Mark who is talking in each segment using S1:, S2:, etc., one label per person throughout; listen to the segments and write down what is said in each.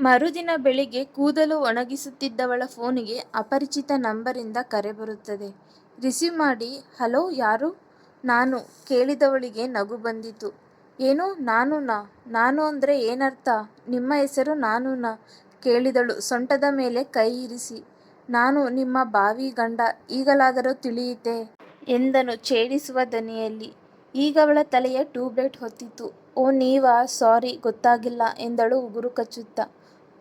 S1: ಮರುದಿನ ಬೆಳಿಗ್ಗೆ ಕೂದಲು ಒಣಗಿಸುತ್ತಿದ್ದವಳ ಫೋನಿಗೆ ಅಪರಿಚಿತ ನಂಬರಿಂದ ಕರೆ ಬರುತ್ತದೆ. ರಿಸೀವ್ ಮಾಡಿ, ಹಲೋ, ಯಾರು? ನಾನು ಕೇಳಿದವಳಿಗೆ ನಗು ಬಂದಿತು. ಏನು ನಾನುನಾ? ನಾನು ಅಂದರೆ ಏನರ್ಥ? ನಿಮ್ಮ ಹೆಸರು ನಾನುನಾ? ಕೇಳಿದಳು ಸೊಂಟದ ಮೇಲೆ ಕೈ ಇರಿಸಿ. ನಾನು ನಿಮ್ಮ ಬಾವಿ ಗಂಡ, ಈಗಲಾದರೂ ತಿಳಿಯಿತೆ ಎಂದನು ಛೇಡಿಸುವ ದನಿಯಲ್ಲಿ. ಈಗವಳ ತಲೆಯ ಟ್ಯೂಬ್ಲೈಟ್ ಹೊತ್ತಿತು. ಓ, ನೀವಾ ಸಾರಿ, ಗೊತ್ತಾಗಿಲ್ಲ ಎಂದಳು ಉಗುರು ಕಚ್ಚುತ್ತಾ.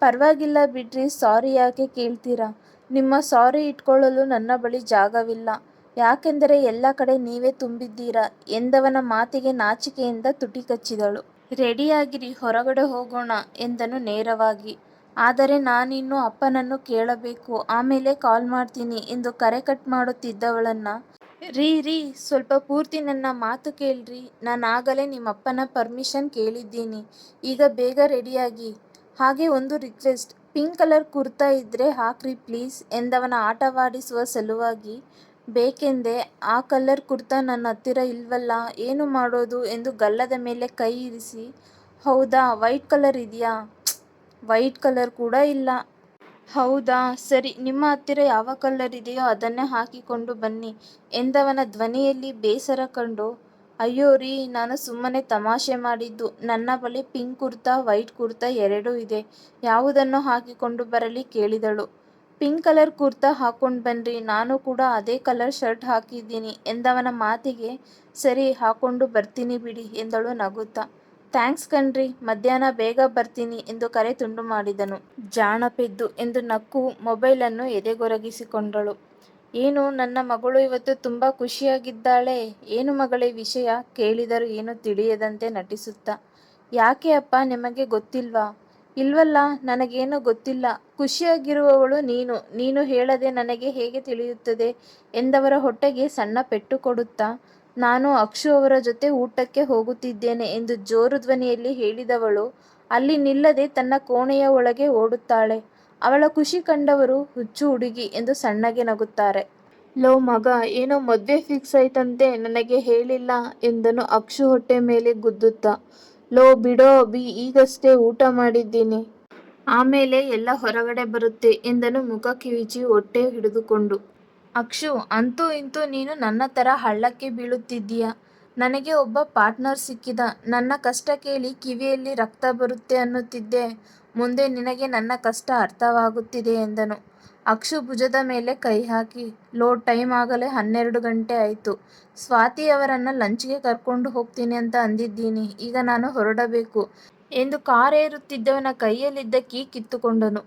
S1: ಪರ್ವಾಗಿಲ್ಲ ಬಿಡ್ರಿ, ಸಾರಿ ಯಾಕೆ ಕೇಳ್ತೀರಾ? ನಿಮ್ಮ ಸಾರಿ ಇಟ್ಕೊಳ್ಳಲು ನನ್ನ ಬಳಿ ಜಾಗವಿಲ್ಲ. ಯಾಕೆಂದರೆ ಎಲ್ಲ ಕಡೆ ನೀವೇ ತುಂಬಿದ್ದೀರಾ ಎಂದವನ ಮಾತಿಗೆ ನಾಚಿಕೆಯಿಂದ ತುಟಿ ಕಚ್ಚಿದಳು. ರೆಡಿಯಾಗಿರಿ, ಹೊರಗಡೆ ಹೋಗೋಣ ಎಂದನು ನೇರವಾಗಿ. ಆದರೆ ನಾನಿನ್ನು ಅಪ್ಪನನ್ನು ಕೇಳಬೇಕು, ಆಮೇಲೆ ಕಾಲ್ ಮಾಡ್ತೀನಿ ಎಂದು ಕರೆ ಕಟ್ ಮಾಡುತ್ತಿದ್ದವಳನ್ನ ರೀ ರೀ, ಸ್ವಲ್ಪ ಪೂರ್ತಿ ನನ್ನ ಮಾತು ಕೇಳ್ರಿ ನಾನಾಗಲೇ ನಿಮ್ಮಪ್ಪನ ಪರ್ಮಿಷನ್ ಕೇಳಿದ್ದೀನಿ ಈಗ ಬೇಗ ರೆಡಿಯಾಗಿ. ಹಾಗೇ ಒಂದು ರಿಕ್ವೆಸ್ಟ್ ಪಿಂಕ್ ಕಲರ್ ಕುರ್ತಾ ಇದ್ರೆ ಹಾಕ್ರಿ ಪ್ಲೀಸ್ ಎಂದವನ ಆಟವಾಡಿಸುವ ಸಲುವಾಗಿ, ಬೇಕೆಂದೆ, ಆ ಕಲರ್ ಕುರ್ತಾ ನನ್ನ ಹತ್ತಿರ ಇಲ್ವಲ್ಲ, ಏನು ಮಾಡೋದು ಎಂದು ಗಲ್ಲದ ಮೇಲೆ ಕೈ ಇರಿಸಿ, ಹೌದಾ ವೈಟ್ ಕಲರ್ ಇದೆಯಾ ವೈಟ್ ಕಲರ್ ಕೂಡ ಇಲ್ಲ. ಹೌದಾ, ಸರಿ, ನಿಮ್ಮ ಹತ್ತಿರ ಯಾವ ಕಲರ್ ಇದೆಯೋ ಅದನ್ನೇ ಹಾಕಿಕೊಂಡು ಬನ್ನಿ ಎಂದವನ ಧ್ವನಿಯಲ್ಲಿ ಬೇಸರ ಕಂಡು ಅಯ್ಯೋ ರೀ, ನಾನು ಸುಮ್ಮನೆ ತಮಾಷೆ ಮಾಡಿದ್ದು ನನ್ನ ಬಳಿ ಪಿಂಕ್ ಕುರ್ತಾ, ವೈಟ್ ಕುರ್ತಾ ಎರಡೂ ಇದೆ ಯಾವುದನ್ನು ಹಾಕಿಕೊಂಡು ಬರಲಿ ಕೇಳಿದಳು. ಪಿಂಕ್ ಕಲರ್ ಕುರ್ತಾ ಹಾಕೊಂಡು ಬನ್ರಿ, ನಾನು ಕೂಡ ಅದೇ ಕಲರ್ ಶರ್ಟ್ ಹಾಕಿದ್ದೀನಿ ಎಂದವನ ಮಾತಿಗೆ, ಸರಿ ಹಾಕೊಂಡು ಬರ್ತೀನಿ ಬಿಡಿ ಎಂದಳು ನಗುತ್ತಾ. ಥ್ಯಾಂಕ್ಸ್ ಕಣ್ರೀ, ಮಧ್ಯಾಹ್ನ ಬೇಗ ಬರ್ತೀನಿ ಎಂದು ಕರೆ ತುಂಡು ಮಾಡಿದನು. ಜಾಣಪೆದ್ದು ಎಂದು ನಕ್ಕು ಮೊಬೈಲನ್ನು ಎದೆಗೊರಗಿಸಿಕೊಂಡಳು. ಏನು ನನ್ನ ಮಗಳು ಇವತ್ತು ತುಂಬಾ ಖುಷಿಯಾಗಿದ್ದಾಳೆ ಏನು ಮಗಳೇ ವಿಷಯ ಕೇಳಿದರೂ ಏನು ತಿಳಿಯದಂತೆ ನಟಿಸುತ್ತಾ. ಯಾಕೆ ಅಪ್ಪ, ನಿಮಗೆ ಗೊತ್ತಿಲ್ವಾ? ಇಲ್ವಲ್ಲ, ನನಗೇನು ಗೊತ್ತಿಲ್ಲ ಖುಷಿಯಾಗಿರುವವಳು ನೀನು ನೀನು ಹೇಳದೆ ನನಗೆ ಹೇಗೆ ತಿಳಿಯುತ್ತದೆ ಎಂದವರ ಹೊಟ್ಟೆಗೆ ಸಣ್ಣ ಪೆಟ್ಟು ಕೊಡುತ್ತಾ ನಾನು ಅಕ್ಷು ಅವರ ಜೊತೆ ಊಟಕ್ಕೆ ಹೋಗುತ್ತಿದ್ದೇನೆ ಎಂದು ಜೋರು ಧ್ವನಿಯಲ್ಲಿ ಹೇಳಿದವಳು ಅಲ್ಲಿ ನಿಲ್ಲದೆ ತನ್ನ ಕೋಣೆಯ ಒಳಗೆ ಓಡುತ್ತಾಳೆ. ಅವಳ ಖುಷಿ ಕಂಡವರು ಹುಚ್ಚು ಹುಡುಗಿ ಎಂದು ಸಣ್ಣಗೆ ನಗುತ್ತಾರೆ. ಲೋ ಮಗ, ಏನೋ ಮದುವೆ ಫಿಕ್ಸ್ ಆಯ್ತಂತೆ, ನನಗೆ ಹೇಳಿಲ್ಲ ಎಂದನು ಅಕ್ಷು ಹೊಟ್ಟೆ ಮೇಲೆ ಗುದ್ದುತ್ತಾ. ಲೋ, ಬಿಡೋ ಅಭಿ, ಈಗಷ್ಟೇ ಊಟ ಮಾಡಿದ್ದೀನಿ. ಆಮೇಲೆ ಎಲ್ಲ ಹೊರಗಡೆ ಬರುತ್ತೆ ಎಂದನು ಮುಖ ಕಿವಿಚಿ ಹೊಟ್ಟೆ ಹಿಡಿದುಕೊಂಡು. ಅಕ್ಷು, ಅಂತೂ ಇಂತೂ ನೀನು ನನ್ನ ತರ ಹಳ್ಳಕ್ಕೆ ಬೀಳುತ್ತಿದ್ದೀಯ. ನನಗೆ ಒಬ್ಬ ಪಾರ್ಟ್ನರ್ ಸಿಕ್ಕಿದ ನನ್ನ ಕಷ್ಟ ಕೇಳಿ ಕಿವಿಯಲ್ಲಿ ರಕ್ತ ಬರುತ್ತೆ ಅನ್ನುತ್ತಿದ್ದೆ ಮುಂದೆ ನಿನಗೆ ನನ್ನ ಕಷ್ಟ ಅರ್ಥವಾಗುತ್ತಿದೆ ಎಂದನು. ಅಕ್ಷು ಭುಜದ ಮೇಲೆ ಕೈ ಹಾಕಿ, ಲೋ, ಟೈಮ್ ಆಗಲೇ ಹನ್ನೆರಡು ಗಂಟೆ ಆಯ್ತು. ಸ್ವಾತಿ ಅವರನ್ನ ಲಂಚ್ಗೆ ಕರ್ಕೊಂಡು ಹೋಗ್ತೀನಿ ಅಂತ ಅಂದಿದ್ದೀನಿ ಈಗ ನಾನು ಹೊರಡಬೇಕು ಎಂದು ಕಾರ್ ಏರುತ್ತಿದ್ದವನ ಕೈಯಲ್ಲಿದ್ದ ಕೀ ಕಿತ್ತುಕೊಂಡನು.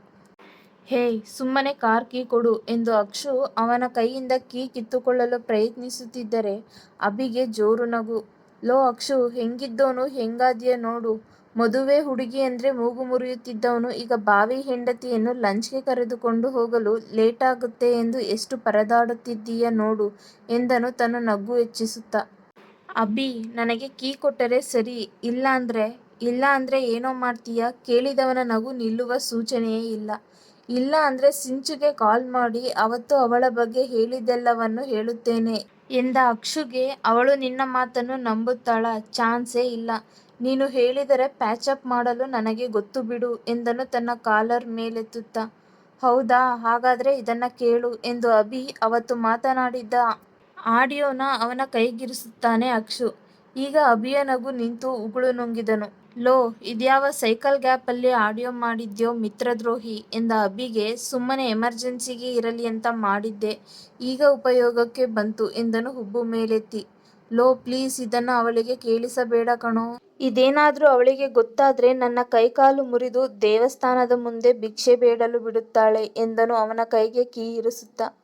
S1: ಹೇಯ್ ಸುಮ್ಮನೆ ಕಾರ್ ಕೀ ಕೊಡು ಎಂದು ಅಕ್ಷು ಅವನ ಕೈಯಿಂದ ಕೀ ಕಿತ್ತುಕೊಳ್ಳಲು ಪ್ರಯತ್ನಿಸುತ್ತಿದ್ದರೆ ಅಭಿಗೆ ಜೋರು ನಗು. ಲೋ ಅಕ್ಷು, ಹೆಂಗಿದ್ದವನು ಹೆಂಗಾದಿಯ ನೋಡು ಮದುವೆ ಹುಡುಗಿ ಅಂದರೆ ಮೂಗು ಮುರಿಯುತ್ತಿದ್ದವನು ಈಗ ಬಾವಿ ಹೆಂಡತಿಯನ್ನು ಲಂಚ್ಗೆ ಕರೆದುಕೊಂಡು ಹೋಗಲು ಲೇಟಾಗುತ್ತೆ ಎಂದು ಎಷ್ಟು ಪರದಾಡುತ್ತಿದ್ದೀಯ ನೋಡು ಎಂದನು ತನ್ನ ನಗು ಹೆಚ್ಚಿಸುತ್ತ ಅಭಿ, ನನಗೆ ಕೀ ಕೊಟ್ಟರೆ ಸರಿ, ಇಲ್ಲಾಂದ್ರೆ ಇಲ್ಲ ಅಂದ್ರೆ ಏನೋ ಮಾಡ್ತೀಯಾ ಕೇಳಿದವನ ನಗು ನಿಲ್ಲುವ ಸೂಚನೆಯೇ ಇಲ್ಲ. ಇಲ್ಲ ಅಂದ್ರೆ ಸಿಂಚುಗೆ ಕಾಲ್ ಮಾಡಿ, ಅವತ್ತು ಅವಳ ಬಗ್ಗೆ ಹೇಳಿದ್ದೆಲ್ಲವನ್ನೂ ಹೇಳುತ್ತೇನೆ ಎಂದ ಅಕ್ಷುಗೆ, ಅವಳು ನಿನ್ನ ಮಾತನ್ನು ನಂಬುತ್ತಾಳ, ಚಾನ್ಸೇ ಇಲ್ಲ. ನೀನು ಹೇಳಿದರೆ ಪ್ಯಾಚಪ್ ಮಾಡಲು ನನಗೆ ಗೊತ್ತು ಬಿಡು ಎಂದನು ತನ್ನ ಕಾಲರ್ ಮೇಲೆತ್ತುತ್ತಾ. ಹೌದಾ, ಹಾಗಾದ್ರೆ ಇದನ್ನ ಕೇಳು ಎಂದು ಅಭಿ ಅವತ್ತು ಮಾತನಾಡಿದ್ದ ಆಡಿಯೋನ ಅವನ ಕೈಗಿರಿಸುತ್ತಾನೆ ಅಕ್ಷು. ಈಗ ಅಭಿಯ ನಗು ನಿಂತು ಉಗುಳು ನುಂಗಿದನು. ಲೋ, ಇದ್ಯಾವ ಸೈಕಲ್ ಗ್ಯಾಪಲ್ಲಿ ಆಡಿಯೋ ಮಾಡಿದ್ಯೋ ಮಿತ್ರದ್ರೋಹಿ ಎಂದ ಅಭಿಗೆ, ಸುಮ್ಮನೆ ಎಮರ್ಜೆನ್ಸಿಗೆ ಇರಲಿ ಅಂತ ಮಾಡಿದ್ದೆ ಈಗ ಉಪಯೋಗಕ್ಕೆ ಬಂತು ಎಂದನು ಹುಬ್ಬು ಮೇಲೆತ್ತಿ. ಲೋ, ಪ್ಲೀಸ್ ಇದನ್ನ ಅವಳಿಗೆ ಕೇಳಿಸಬೇಡ ಕಣೋ. ಇದೇನಾದ್ರೂ ಅವಳಿಗೆ ಗೊತ್ತಾದ್ರೆ ನನ್ನ ಕೈಕಾಲು ಮುರಿದು ದೇವಸ್ಥಾನದ ಮುಂದೆ ಭಿಕ್ಷೆ ಬೇಡಲು ಬಿಡುತ್ತಾಳೆ ಎಂದನು ಅವನ ಕೈಗೆ ಕೀ ಇರಿಸುತ್ತಾ.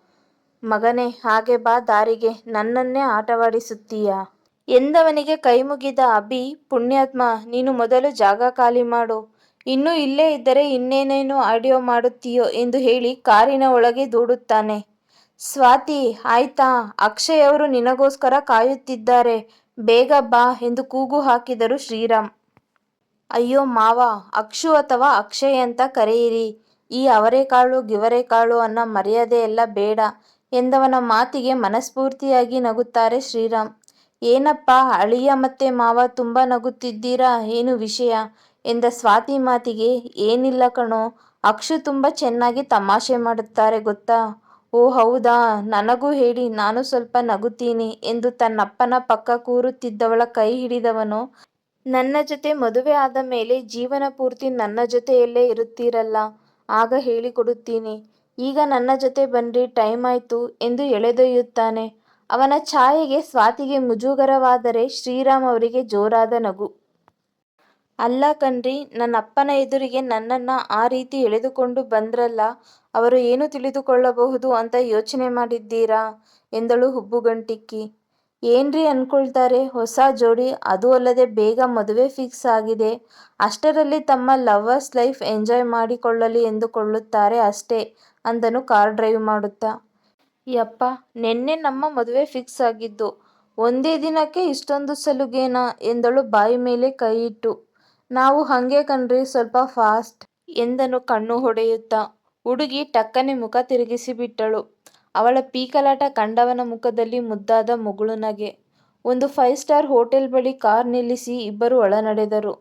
S1: ಮಗನೇ, ಹಾಗೆ ಬಾ ದಾರಿಗೆ ನನ್ನನ್ನೇ ಆಟವಾಡಿಸುತ್ತೀಯಾ? ಎಂದವನಿಗೆ ಕೈಮುಗಿದ ಅಭಿ, ಪುಣ್ಯಾತ್ಮ, ನೀನು ಮೊದಲು ಜಾಗ ಖಾಲಿ ಮಾಡು. ಇನ್ನೂ ಇಲ್ಲೇ ಇದ್ದರೆ ಇನ್ನೇನೇನು ಆಡಿಯೋ ಮಾಡುತ್ತೀಯೋ ಎಂದು ಹೇಳಿ ಕಾರಿನ ಒಳಗೆ ದೂಡುತ್ತಾನೆ. ಸ್ವಾತಿ, ಆಯ್ತಾ, ಅಕ್ಷಯ್ ಅವರು ನಿನಗೋಸ್ಕರ ಕಾಯುತ್ತಿದ್ದಾರೆ ಬೇಗ ಬಾ ಎಂದು ಕೂಗು ಹಾಕಿದರು ಶ್ರೀರಾಮ್. ಅಯ್ಯೋ ಮಾವ, ಅಕ್ಷು ಅಥವಾ ಅಕ್ಷಯ್ ಅಂತ ಕರೆಯಿರಿ ಈ ಅವರೆಕಾಳು ಗಿವರೆಕಾಳು ಅನ್ನೋ ಮರ್ಯಾದೆಯೆಲ್ಲ ಬೇಡ ಎಂದವನ ಮಾತಿಗೆ ಮನಸ್ಫೂರ್ತಿಯಾಗಿ ನಗುತ್ತಾರೆ ಶ್ರೀರಾಮ್. ಏನಪ್ಪಾ, ಅಳಿಯ ಮತ್ತೆ ಮಾವ ತುಂಬಾ ನಗುತ್ತಿದ್ದೀರಾ? ಏನು ವಿಷಯ? ಎಂದ ಸ್ವಾತಿ ಮಾತಿಗೆ, ಏನಿಲ್ಲ ಕಣೋ, ಅಕ್ಷು ತುಂಬ ಚೆನ್ನಾಗಿ ತಮಾಷೆ ಮಾಡುತ್ತಾರೆ ಗೊತ್ತಾ? ಓ ಹೌದಾ, ನನಗೂ ಹೇಳಿ, ನಾನು ಸ್ವಲ್ಪ ನಗುತ್ತೀನಿ ಎಂದು ತನ್ನಪ್ಪನ ಪಕ್ಕ ಕೂರುತ್ತಿದ್ದವಳ ಕೈ ಹಿಡಿದವನು. ನನ್ನ ಜೊತೆ ಮದುವೆ ಆದ ಮೇಲೆ ಜೀವನ ಪೂರ್ತಿ ನನ್ನ ಜೊತೆಯಲ್ಲೇ ಇರುತ್ತೀರಲ್ಲ, ಆಗ ಹೇಳಿಕೊಡುತ್ತೀನಿ. ಈಗ ನನ್ನ ಜೊತೆ ಬನ್ರಿ, ಟೈಮ್ ಆಯ್ತು ಎಂದು ಎಳೆದೊಯ್ಯುತ್ತಾನೆ. ಅವನ ಛಾಯೆಗೆ ಸ್ವಾತಿಗೆ ಮುಜುಗರವಾದರೆ ಶ್ರೀರಾಮ್ ಅವರಿಗೆ ಜೋರಾದ ನಗು. ಅಲ್ಲ ಕಣ್ರಿ ನನ್ನ ಅಪ್ಪನ ಎದುರಿಗೆ ನನ್ನನ್ನು ಆ ರೀತಿ ಎಳೆದುಕೊಂಡು ಬಂದ್ರಲ್ಲ, ಅವರು ಏನು ತಿಳಿದುಕೊಳ್ಳಬಹುದು ಅಂತ ಯೋಚನೆ ಮಾಡಿದ್ದೀರಾ? ಎಂದಳು ಹುಬ್ಬುಗಂಟಿಕ್ಕಿ. ಏನ್ರಿ ಅನ್ಕೊಳ್ತಾರೆ, ಹೊಸ ಜೋಡಿ ಅದು ಅಲ್ಲದೆ ಬೇಗ ಮದುವೆ ಫಿಕ್ಸ್ ಆಗಿದೆ. ಅಷ್ಟರಲ್ಲಿ ತಮ್ಮ ಲವರ್ಸ್ ಲೈಫ್ ಎಂಜಾಯ್ ಮಾಡಿಕೊಳ್ಳಲಿ ಎಂದುಕೊಳ್ಳುತ್ತಾರೆ ಅಷ್ಟೇ, ಅಂದನು ಕಾರ್ ಡ್ರೈವ್ ಮಾಡುತ್ತಾ. ಯಪ್ಪ, ನೆನ್ನೆ ನಮ್ಮ ಮದುವೆ ಫಿಕ್ಸ್ ಆಗಿದ್ದು, ಒಂದೇ ದಿನಕ್ಕೆ ಇಷ್ಟೊಂದು ಸಲುಗೇನಾ ಎಂದಳು ಬಾಯಿ ಮೇಲೆ ಕೈ ಇಟ್ಟು. ನಾವು ಹಂಗೆ ಕಣ್ರಿ, ಸ್ವಲ್ಪ ಫಾಸ್ಟ್ ಎಂದನು ಕಣ್ಣು ಹೊಡೆಯುತ್ತಾ. ಹುಡುಗಿ ಟಕ್ಕನೆ ಮುಖ ತಿರುಗಿಸಿ ಬಿಟ್ಟಳು. ಅವಳ ಪೀಕಲಾಟ ಕಂಡವನ ಮುಖದಲ್ಲಿ ಮುದ್ದಾದ ಮುಗುಳು ನಗೆ. ಒಂದು ಫೈವ್ ಸ್ಟಾರ್ ಹೋಟೆಲ್ ಬಳಿ ಕಾರ್ ನಿಲ್ಲಿಸಿ ಇಬ್ಬರು ಒಳನಡೆದರು.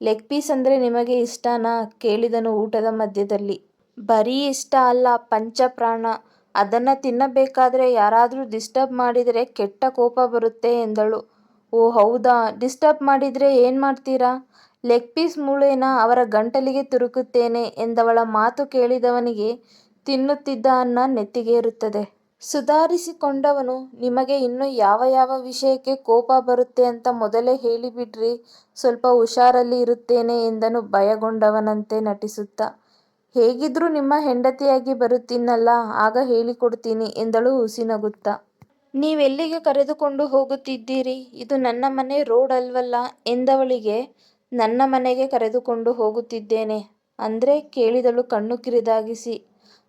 S1: ಲೆಗ್ ಪೀಸ್ ಅಂದರೆ ನಿಮಗೆ ಇಷ್ಟನಾ? ಕೇಳಿದನು ಊಟದ ಮಧ್ಯದಲ್ಲಿ. ಬರೀ ಇಷ್ಟ ಅಲ್ಲ, ಪಂಚಪ್ರಾಣ. ಅದನ್ನು ತಿನ್ನಬೇಕಾದ್ರೆ ಯಾರಾದರೂ ಡಿಸ್ಟರ್ಬ್ ಮಾಡಿದರೆ ಕೆಟ್ಟ ಕೋಪ ಬರುತ್ತೆ ಎಂದಳು. ಓ ಹೌದಾ? ಡಿಸ್ಟರ್ಬ್ ಮಾಡಿದರೆ ಏನು ಮಾಡ್ತೀರಾ? ಲೆಗ್ ಪೀಸ್ ಮೂಳೆನ ಅವರ ಗಂಟಲಿಗೆ ತುರುಕುತ್ತೇನೆ ಎಂದವಳ ಮಾತು ಕೇಳಿದವನಿಗೆ ತಿನ್ನುತ್ತಿದ್ದ ಅನ್ನ ನೆತ್ತಿಗೇರುತ್ತದೆ. ಸುಧಾರಿಸಿಕೊಂಡವನು, ನಿಮಗೆ ಇನ್ನು ಯಾವ ಯಾವ ವಿಷಯಕ್ಕೆ ಕೋಪ ಬರುತ್ತೆ ಅಂತ ಮೊದಲೇ ಹೇಳಿಬಿಡ್ರಿ. ಸ್ವಲ್ಪ ಹುಷಾರಲ್ಲಿ ಇರುತ್ತೇನೆ ಎಂದನು ಭಯಗೊಂಡವನಂತೆ ನಟಿಸುತ್ತಾ. ಹೇಗಿದ್ರೂ ನಿಮ್ಮ ಹೆಂಡತಿಯಾಗಿ ಬರುತ್ತೀನಲ್ಲ, ಆಗ ಹೇಳಿಕೊಡ್ತೀನಿ ಎಂದಳು ಹುಸಿನಗುತ್ತಾ ನೀವೆಲ್ಲಿಗೆ ಕರೆದುಕೊಂಡು ಹೋಗುತ್ತಿದ್ದೀರಿ? ಇದು ನನ್ನ ಮನೆ ರೋಡ್ ಅಲ್ವಲ್ಲ? ಎಂದವಳಿಗೆ, ನನ್ನ ಮನೆಗೆ ಕರೆದುಕೊಂಡು ಹೋಗುತ್ತಿದ್ದೇನೆ. ಅಂದ್ರೆ ಕೇಳಿದಳು ಕಣ್ಣು ಕಿರಿದಾಗಿಸಿ.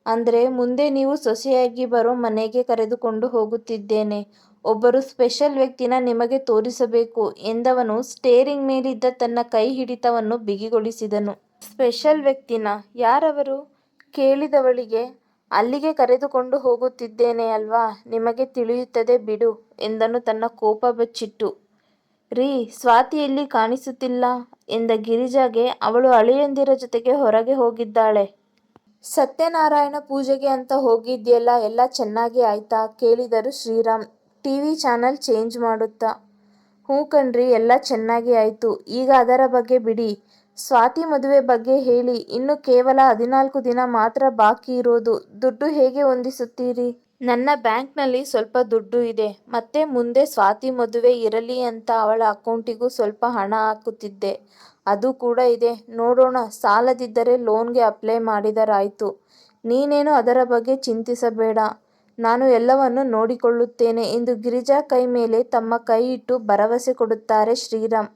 S1: ಅಂದ್ರೆ ಮುಂದೆ ನೀವು ಸೊಸೆಯಾಗಿ ಬರೋ ಮನೆಗೆ ಕರೆದುಕೊಂಡು ಹೋಗುತ್ತಿದ್ದೇನೆ. ಒಬ್ಬರು ಸ್ಪೆಷಲ್ ವ್ಯಕ್ತಿನ ನಿಮಗೆ ತೋರಿಸಬೇಕು ಎಂದವನು ಸ್ಟೇರಿಂಗ್ ಮೇಲಿದ್ದ ತನ್ನ ಕೈ ಹಿಡಿತವನ್ನು ಬಿಗಿಗೊಳಿಸಿದನು. ಸ್ಪೆಷಲ್ ವ್ಯಕ್ತಿನ ಯಾರವರು ಕೇಳಿದವಳಿಗೆ ಅಲ್ಲಿಗೆ ಕರೆದುಕೊಂಡು ಹೋಗುತ್ತಿದ್ದೇನೆ ಅಲ್ವಾ? ನಿಮಗೆ ತಿಳಿಯುತ್ತದೆ ಬಿಡು ಎಂದನು ತನ್ನ ಕೋಪ ಬಚ್ಚಿಟ್ಟು. ರೀ ಸ್ವಾತಿ ಎಲ್ಲಿ ಕಾಣಿಸುತ್ತಿಲ್ಲ ಎಂದ ಗಿರಿಜಾಗೆ ಅವಳು ಅಳಿಯಂದಿರ ಜೊತೆಗೆ ಹೊರಗೆ ಹೋಗಿದ್ದಾಳೆ. ಸತ್ಯನಾರಾಯಣ ಪೂಜೆಗೆ ಅಂತ ಹೋಗಿದ್ಯಲ್ಲ, ಎಲ್ಲ ಚೆನ್ನಾಗಿ ಆಯ್ತಾ? ಕೇಳಿದರು ಶ್ರೀರಾಮ್. ಟಿವಿ ಚಾನೆಲ್ ಚೇಂಜ್ ಮಾಡುತ್ತಾ? ಹ್ಞೂ ಕಣ್ರಿ, ಎಲ್ಲ ಚೆನ್ನಾಗಿ ಆಯ್ತು. ಈಗ ಅದರ ಬಗ್ಗೆ ಬಿಡಿ. ಸ್ವಾತಿ ಮದುವೆ ಬಗ್ಗೆ ಹೇಳಿ. ಇನ್ನು ಕೇವಲ ಹದಿನಾಲ್ಕು ದಿನ ಮಾತ್ರ ಬಾಕಿ ಇರೋದು. ದುಡ್ಡು ಹೇಗೆ ಹೊಂದಿಸುತ್ತೀರಿ? ನನ್ನ ಬ್ಯಾಂಕ್ನಲ್ಲಿ ಸ್ವಲ್ಪ ದುಡ್ಡು ಇದೆ. ಮತ್ತೆ ಮುಂದೆ ಸ್ವಾತಿ ಮದುವೆ ಇರಲಿ ಅಂತ ಅವಳ ಅಕೌಂಟಿಗೂ ಸ್ವಲ್ಪ ಹಣ ಹಾಕುತ್ತಿದ್ದೆ. ಅದು ಕೂಡ ಇದೆ. ನೋಡೋಣ. ಸಾಲದಿದ್ದರೆ ಲೋನ್ಗೆ ಅಪ್ಲೈ ಮಾಡಿದರಾಯಿತು. ನೀನೇನು ಅದರ ಬಗ್ಗೆ ಚಿಂತಿಸಬೇಡ. ನಾನು ಎಲ್ಲವನ್ನು ನೋಡಿಕೊಳ್ಳುತ್ತೇನೆ ಎಂದು ಗಿರಿಜಾ ಕೈ ಮೇಲೆ ತಮ್ಮ ಕೈ ಇಟ್ಟು ಭರವಸೆ ಕೊಡುತ್ತಾರೆ ಶ್ರೀರಾಮ್.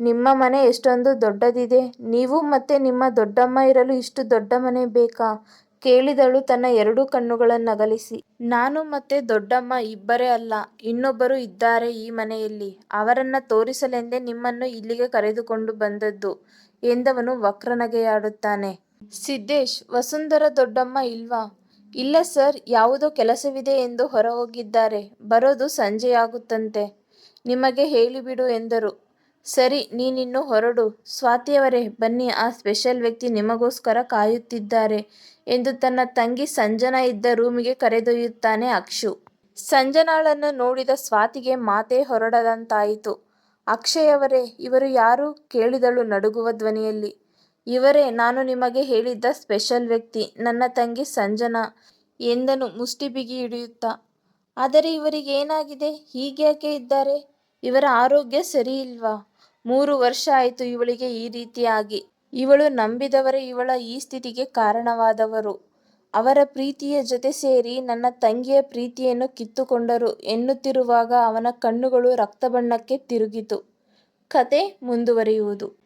S1: ನಿಮ್ಮ ಮನೆ ಎಷ್ಟೊಂದು ದೊಡ್ಡದಿದೆ. ನೀವು ಮತ್ತೆ ನಿಮ್ಮ ದೊಡ್ಡಮ್ಮ ಇರಲು ಇಷ್ಟು ದೊಡ್ಡ ಮನೆ ಬೇಕಾ? ಕೇಳಿದಳು ತನ್ನ ಎರಡು ಕಣ್ಣುಗಳನ್ನಗಲಿಸಿ. ನಾನು ಮತ್ತೆ ದೊಡ್ಡಮ್ಮ ಇಬ್ಬರೇ ಅಲ್ಲ, ಇನ್ನೊಬ್ಬರು ಇದ್ದಾರೆ ಈ ಮನೆಯಲ್ಲಿ. ಅವರನ್ನ ತೋರಿಸಲೆಂದೇ ನಿಮ್ಮನ್ನು ಇಲ್ಲಿಗೆ ಕರೆದುಕೊಂಡು ಬಂದದ್ದು ಎಂದವನು ವಕ್ರನಗೆಯಾಡುತ್ತಾನೆ. ಸಿದ್ದೇಶ್, ವಸುಂಧರ ದೊಡ್ಡಮ್ಮ ಇಲ್ವಾ? ಇಲ್ಲ ಸರ್, ಯಾವುದೋ ಕೆಲಸವಿದೆ ಎಂದು ಹೊರ ಹೋಗಿದ್ದಾರೆ ಬರೋದು ಸಂಜೆಯಾಗುತ್ತಂತೆ. ನಿಮಗೆ ಹೇಳಿಬಿಡು ಎಂದರು. ಸರಿ, ನೀನಿನ್ನು ಹೊರಡು. ಸ್ವಾತಿಯವರೇ, ಬನ್ನಿ, ಆ ಸ್ಪೆಷಲ್ ವ್ಯಕ್ತಿ ನಿಮಗೋಸ್ಕರ ಕಾಯುತ್ತಿದ್ದಾರೆ ಎಂದು ತನ್ನ ತಂಗಿ ಸಂಜನಾ ಇದ್ದ ರೂಮಿಗೆ ಕರೆದೊಯ್ಯುತ್ತಾನೆ ಅಕ್ಷು. ಸಂಜನಾಳನ್ನು ನೋಡಿದ ಸ್ವಾತಿಗೆ ಮಾತೇ ಹೊರಡದಂತಾಯಿತು. ಅಕ್ಷಯವರೇ, ಇವರು ಯಾರು ಕೇಳಿದಳು ನಡುಗುವ ಧ್ವನಿಯಲ್ಲಿ. ಇವರೇ, ನಾನು ನಿಮಗೆ ಹೇಳಿದ್ದ ಸ್ಪೆಷಲ್ ವ್ಯಕ್ತಿ, ನನ್ನ ತಂಗಿ ಸಂಜನಾ ಎಂದನು ಮುಷ್ಟಿ ಬಿಗಿ ಹಿಡಿಯುತ್ತಾ. ಆದರೆ ಇವರಿಗೇನಾಗಿದೆ? ಹೀಗ್ಯಾಕೆ ಇದ್ದಾರೆ? ಇವರ ಆರೋಗ್ಯ ಸರಿಯಿಲ್ವಾ ಮೂರು ವರ್ಷ ಆಯಿತು ಇವಳಿಗೆ ಈ ರೀತಿಯಾಗಿ. ಇವಳು ನಂಬಿದವರೇ ಇವಳ ಈ ಸ್ಥಿತಿಗೆ ಕಾರಣವಾದವರು. ಅವರ ಪ್ರೀತಿಯ ಜೊತೆ ಸೇರಿ ನನ್ನ ತಂಗಿಯ ಪ್ರೀತಿಯನ್ನು ಕಿತ್ತುಕೊಂಡರು ಎನ್ನುತ್ತಿರುವಾಗ ಅವನ ಕಣ್ಣುಗಳು ರಕ್ತಬಣ್ಣಕ್ಕೆ ತಿರುಗಿತು. ಕತೆ ಮುಂದುವರಿಯುವುದು.